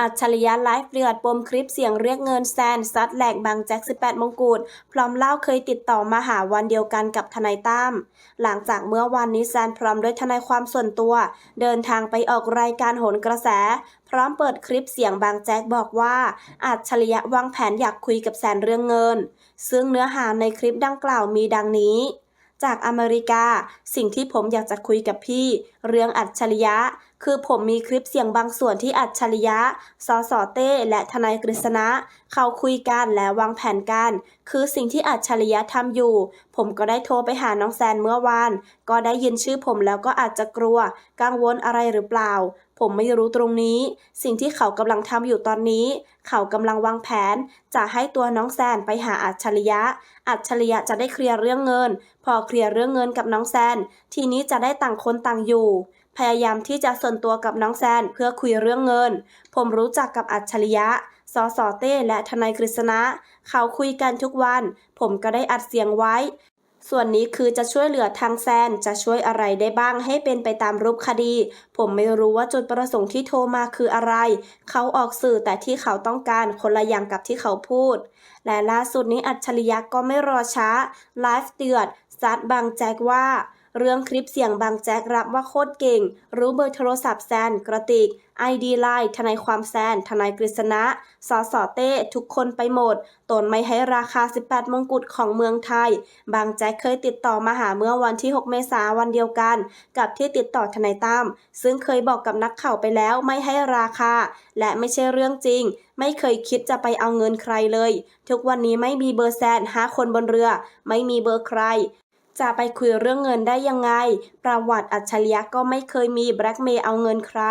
อัจฉริยะไลฟ์เดือดปมคลิปเสียงเรียกเงินแซนซัดแหลกบางแจ็ค 18 มงกุฎพร้อมเล่าเคยติดต่อมาหาวันเดียวกันกับทนายตั้มหลังจากเมื่อวานนี้แซนพร้อมด้วยทนายความส่วนตัว เดินทางไปออกรายการโหนกระแส พร้อมเปิดคลิปเสียงบางแจ็คบอกว่าอัจฉริยะวางแผนอยากคุยกับแซนเรื่องเงิน ซึ่งเนื้อหาในคลิปดังกล่าวมีดังนี้จากอเมริกา สิ่งที่ผมอยากจะคุยกับพี่ เรื่องอัจฉริยะ คือผมมีคลิปเสียงบางส่วนที่อัจฉริยะ สสเต้ และทนายกฤษณะ เขาคุยกันและวางแผนกัน คือสิ่งที่อัจฉริยะทำอยู่ ผมก็ได้โทรไปหาน้องแซนเมื่อวาน ก็ได้ยินชื่อผมแล้วก็อาจจะกลัว กังวลอะไรหรือเปล่า ผมไม่รู้ตรงนี้ สิ่งที่เขากำลังทำอยู่ตอนนี้ เขากำลังวางแผน จะให้ตัวน้องแซนไปหาอัจฉริยะ อัจฉริยะจะได้เคลียร์เรื่องเงิน พอเคลียร์เรื่องเงินกับน้องแซน ทีนี้จะได้ต่างคนต่างอยู่ พยายามที่จะส่วนตัวกับน้องแซนเพื่อคุยเรื่องเงิน ผมรู้จักกับอัจฉริยะสสเต้และทนายกฤษณะ เขาคุยกันทุกวัน ผมก็ได้อัดเสียงไว้ ส่วนนี้คือจะช่วยเหลือทางแซนจะช่วยอะไรได้บ้างให้เป็นไปตามรูปคดี ผมไม่รู้ว่าจุดประสงค์ที่โทรมาคืออะไร เขาออกสื่อแต่ที่เขาต้องการคนละอย่างกับที่เขาพูด และล่าสุดนี้อัจฉริยะก็ไม่รอช้าไลฟ์เดือดซัดบางแจ็คว่า เรื่องคลิปเสียงบางแจ็ครับว่าโคตรเก่ง รู้เบอร์โทรศัพท์แซน กระติกไอดีไลน์ทนายความแซน ทนายกฤษณะสสเต้ ทุกคนไปหมด ตนไม่ให้ราคา 18 มงกุฎของเมืองไทย บางแจ็คเคยติดต่อมาหาเมื่อวันที่ 6 เมษาวันเดียวกัน กับที่ติดต่อทนายตั้ม ซึ่งเคยบอกกับนักข่าวไปแล้วไม่ให้ราคา และไม่ใช่เรื่องจริง ไม่เคยคิดจะไปเอาเงินใครเลย ทุกวันนี้ไม่มีเบอร์แซนหาคนบนเรือ ไม่มีเบอร์ใคร จะไปคุยเรื่องเงินได้ยังไง ประวัติอัจฉริยะก็ไม่เคยมีแบล็กเมย์เอาเงินใคร